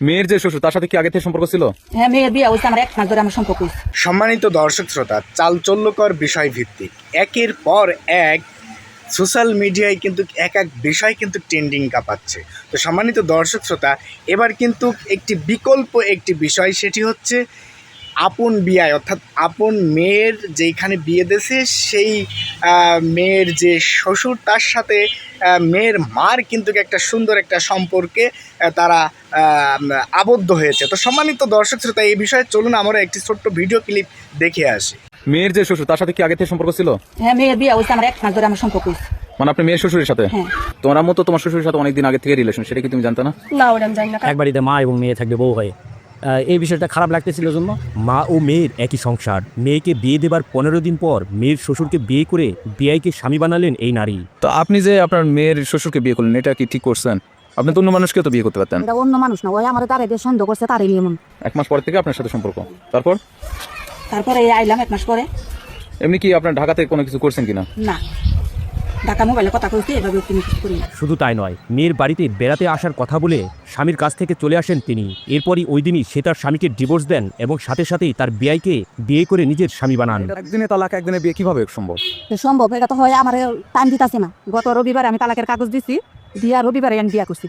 মেয়ের যে শ্বশুর তার সাথে কি আগে থেকে সম্পর্ক ছিল? হ্যাঁ মেয়ের বিয়ে হয়েছে আমার এক মাস ধরে আমার সম্পর্ক হয়েছে। সম্মানিত দর্শক শ্রোতা চালচল্যকর বিষয় ভিত্তিক একের পর এক সোশ্যাল মিডিয়ায় কিন্তু এক এক বিষয় কিন্তু ট্রেন্ডিং কাঁপাচ্ছে। তো সম্মানিত দর্শক শ্রোতা এবার কিন্তু একটি বিকল্প একটি বিষয় সেটি হচ্ছে আপন বিয়ায় অর্থাৎ আপন মেয়ের যেখানে বিয়ে দেশে সেই মেয়ের যে শ্বশুর তার সাথে মেয়ের মার কিন্তু একটা সুন্দর একটা সম্পর্কে তারা আবদ্ধ হয়েছে। তো সম্মানিত দর্শক শ্রোতা এই বিষয়ে চলুন আমরা একটি ছোট্ট ভিডিও ক্লিপ দেখে আসি। মেয়ের যে শ্বশুর তার সাথে কি আগে থেকে সম্পর্ক ছিল? হ্যাঁ মেয়ের বিয়ে হয়েছে আমার এক মাস ধরে আমার সম্পর্ক হয়েছে। মানে আপনি মেয়ের শ্বশুরের সাথে? হ্যাঁ। তোমার মতো তোমার শ্বশুরের সাথে অনেকদিন আগে থেকে রিলেশন সেটা কি তুমি জানতো না? না ওটা আমি জানি না। এক মা এবং মেয়ে থাকবে বউ হয়ে। এই বিষয়টা খারাপ লাগতেছিল জন্য। মা ও মেয়ের একই সংসার। মেয়েকে বিয়ে দেবার পনেরো দিন পর মেয়ের শ্বশুরকে বিয়ে করে বিয়াইকে স্বামী বানালেন এই নারী। তো আপনি যে আপনার মেয়ের শ্বশুরকে বিয়ে করলেন এটা কি ঠিক করছেন? আপনি তো অন্য মানুষকে তো বিয়ে করতে পারতেন। এটা অন্য মানুষ না ওই আমার তারে দিয়ে সন্দেহ করছে তারে নিয়ে মন। এক মাস পর থেকে আপনার সাথে সম্পর্ক। তারপর? তারপরে এই আইলাম এক মাস পরে। এমনি কি আপনার ঢাকাতে কোনো কিছু করছেন কিনা? না। ঢাকা মোবাইলে কথা কইছে এভাবে তুমি কিছু করি না। শুধু তাই নয় মেয়ের বাড়িতে বেড়াতে আসার কথা বলে স্বামীর কাছ থেকে চলে আসেন তিনি। এরপরই ওই দিনই সে তার স্বামীকে ডিভোর্স দেন এবং সাথে সাথেই তার বিয়াইকে বিয়ে করে নিজের স্বামী বানান। একদিনে তালাক একদিনে বিয়ে কীভাবে সম্ভব? সম্ভব এটা তো হয় আমার টাইম দিতেছে না। গত রবিবার আমি তালাকের কাগজ দিছি দিয়া রবিবারে আমি বিয়া করছি।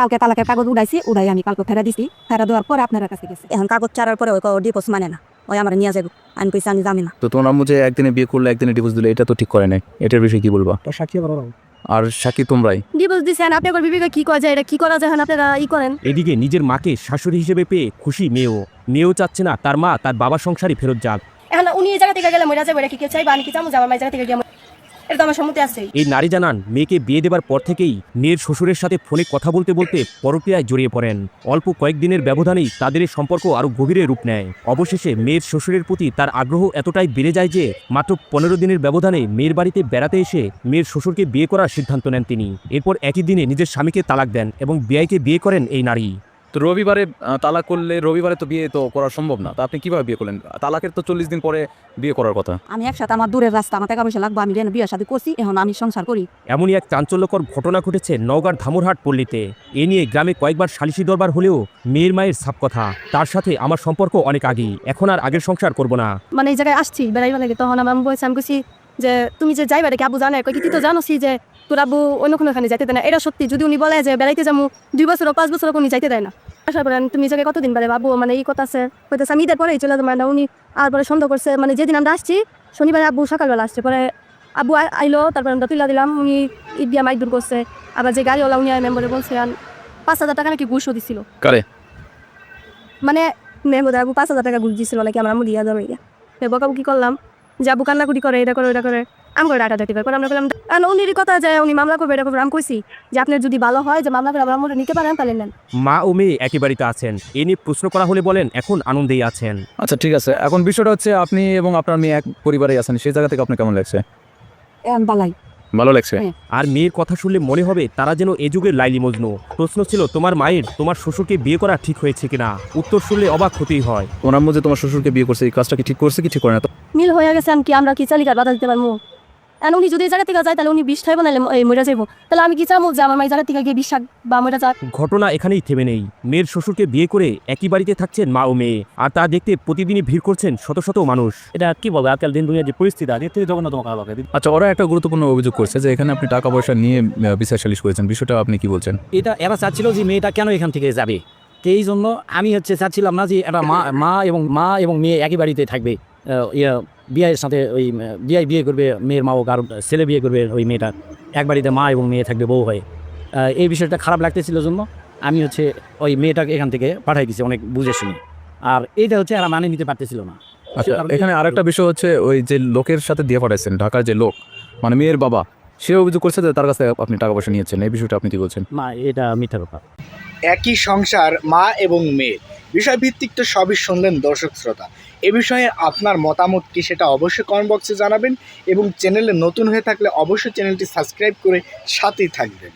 কালকে তালাকের কাগজ উড়াইছি উড়াই আমি কালকে ফেরা দিছি। ফেরা দেওয়ার পর আপনার কাছে গেছে। এখন কাগজ ছাড়ার পরে ওই ডিপোজ মানে না। ওই আমার নিয়ে যাব আমি কইছি আমি জানি না। তো তোমার আম্মু যে একদিনে বিয়ে করলে একদিনে ডিভোর্স দিলে এটা তো ঠিক করে নাই। এটার বিষয়ে কি বলবা? তো সাক্ষী বড় আর সাক্ষী তোমরাই? ডিভোর্স দিছেন আপনি একবার বিবেকে কি করা যায় এটা কি করা যায় আপনারা ই করেন। এদিকে নিজের মাকে শাশুড়ি হিসেবে পেয়ে খুশি মেয়েও। মেয়েও চাচ্ছে না তার মা তার বাবার সংসারই ফেরত যাক। এখন উনি এই জায়গা থেকে গেলে মরে যাবে এটা কি কেউ চাইবা? আমি কি চামু? যাব আমার মায়ের জায়গা থেকে গিয়ে এই নারী জানান, মেয়েকে বিয়ে দেবার পর থেকেই মেয়ের শ্বশুরের সাথে ফোনে কথা বলতে বলতে পরক্রিয়ায় জড়িয়ে পড়েন। অল্প কয়েকদিনের ব্যবধানেই তাদের সম্পর্ক আরও গভীরে রূপ নেয়। অবশেষে মেয়ের শ্বশুরের প্রতি তার আগ্রহ এতটাই বেড়ে যায় যে মাত্র পনেরো দিনের ব্যবধানে মেয়ের বাড়িতে বেড়াতে এসে মেয়ের শ্বশুরকে বিয়ে করার সিদ্ধান্ত নেন তিনি। এরপর একই দিনে নিজের স্বামীকে তালাক দেন এবং বিয়াইকে বিয়ে করেন এই নারী। তো রবিবারে তালাক করলে রবিবারে তো বিয়ে তো করা সম্ভব না। তা আপনি কীভাবে বিয়ে করলেন? তালাকের তো চল্লিশ দিন পরে বিয়ে করার কথা। আমি একসাথে আমার দূরের রাস্তা আমার টাকা পয়সা লাগবে আমি রেন বিয়ের সাথে করছি এখন আমি সংসার করি। এমনই এক চাঞ্চল্যকর ঘটনা ঘটেছে নওগাঁর ধামরহাট পল্লীতে। এ নিয়ে গ্রামে কয়েকবার সালিশি দরবার হলেও মেয়ের মায়ের সাপ কথা। তার সাথে আমার সম্পর্ক অনেক আগেই। এখন আর আগের সংসার করব না। মানে এই জায়গায় আসছি বেড়াইবা লাগে তখন আমার বলছে আমি কইছি যে তুমি যে যাইবা দেখি আবু জানে? কই কি তুই তো জানোসি যে তোর আব্বু অন্য কোনো ওখানে যাইতে দেয় না। এটা সত্যি যদি উনি বলে যে বেড়াইতে যাব দুই বছর পাঁচ বছর উনি যাইতে দেয় না। আসার পরে তুমি জায়গায় কতদিন বেড়ে বাবু মানে এই কথা আছে হইতেছে আমি ঈদের পরেই চলে যাব মানে উনি আর পরে সন্দেহ করছে মানে যেদিন আমরা আসছি শনিবারে আব্বু সকালবেলা আসছে পরে আব্বু আইলো তারপরে আমরা তুলা দিলাম উনি ঈদ দিয়া মাইক দূর করছে আবার যে গাড়িওয়ালা উনি মেম্বারে বলছে পাঁচ হাজার টাকা নাকি ঘুষও দিছিল? কারে? মানে মেম্বার আবু পাঁচ হাজার টাকা ঘুষ দিছিল নাকি আমার আমু দিয়া বকাবু কি করলাম যে আবু কান্নাকুটি করে এটা করে এটা করে। আমি করে ডাটা ডাটি করে আমরা বললাম আর উনির কথা যায় উনি মামলা করবে এটা করবে আমি কইছি যে আপনার যদি ভালো হয় যে মামলা করে আমরা নিতে পারেন তাহলে নেন। মা ও মেয়ে একই বাড়িতে আছেন। এ নিয়ে প্রশ্ন করা হলে বলেন এখন আনন্দেই আছেন। আচ্ছা ঠিক আছে। এখন বিষয়টা হচ্ছে আপনি এবং আপনার মেয়ে এক পরিবারে আছেন। সেই জায়গা থেকে আপনার কেমন লাগছে? বালাই। ভালো লাগছে? হ্যাঁ। আর মেয়ের কথা শুনলে মনে হবে তারা যেন এ যুগের লাইলি মজনু। প্রশ্ন ছিল তোমার মায়ের তোমার শ্বশুরকে বিয়ে করা ঠিক হয়েছে কিনা? উত্তর শুনলে অবাক হতেই হয়। তোমার মধ্যে তোমার শ্বশুরকে বিয়ে করছে এই কাজটা কি ঠিক করছে কি ঠিক করে না? মিল হয়ে গেছে কি আমরা কি চালিকার বাধা দিতে পারব? আর উনি যদি এই জায়গা থেকে যায় তাহলে উনি বিষ খাইবো নাহলে এই মরে যাইবো। তাহলে আমি কি চাবো যে আমার মায়ের জায়গা থেকে গিয়ে বিষ খাক বা মরে যাক? ঘটনা এখানেই থেমে নেই। মেয়ের শ্বশুরকে বিয়ে করে একই বাড়িতে থাকছেন মা ও মেয়ে। আর তা দেখতে প্রতিদিনই ভিড় করছেন শত শত মানুষ। এটা কি বলব আজকাল দিন দুনিয়ার যে পরিস্থিতি আছে থেকে যখন তোমাকে আলাদা আচ্ছা ওরা একটা গুরুত্বপূর্ণ অভিযোগ করছে যে এখানে আপনি টাকা পয়সা নিয়ে বিচার সালিশ করেছেন। বিষয়টা আপনি কি বলছেন? এটা এরা চাচ্ছিল যে মেয়েটা কেন এখান থেকে যাবে? তো এই জন্য আমি হচ্ছে চাচ্ছিলাম না যে এরা মা মা এবং মা এবং মেয়ে একই বাড়িতে থাকবে আহ, ইয়ে বিয়ের সাথে ওই বিয়ে বিয়ে করবে মেয়ের মা ও কারও ছেলে বিয়ে করবে ওই মেয়েটা। এক বাড়িতে মা এবং মেয়ে থাকবে বউ হয়ে। এই বিষয়টা খারাপ লাগতেছিল জন্য আমি হচ্ছে ওই মেয়েটাকে এখান থেকে পাঠাই দিছি অনেক বুঝে শুনে। আর এইটা হচ্ছে এরা মানে নিতে পারতেছিল না। আচ্ছা এখানে আরেকটা বিষয় হচ্ছে ওই যে লোকের সাথে দিয়ে পাঠাইছেন ঢাকার যে লোক মানে মেয়ের বাবা সে অভিযোগ করছে যে তার কাছে আপনি টাকা পয়সা নিয়েছেন। এই বিষয়টা আপনি কি বলছেন? মা এটা মিথ্যা কথা। একই সংসার মা এবং মেয়ের বিষয়ভিত্তিক তো সবই শুনলেন দর্শক শ্রোতা। এ বিষয়ে আপনার মতামত কি সেটা অবশ্যই কমেন্ট বক্সে জানাবেন এবং চ্যানেলে নতুন হয়ে থাকলে অবশ্যই চ্যানেলটি সাবস্ক্রাইব করে সাথেই থাকবেন।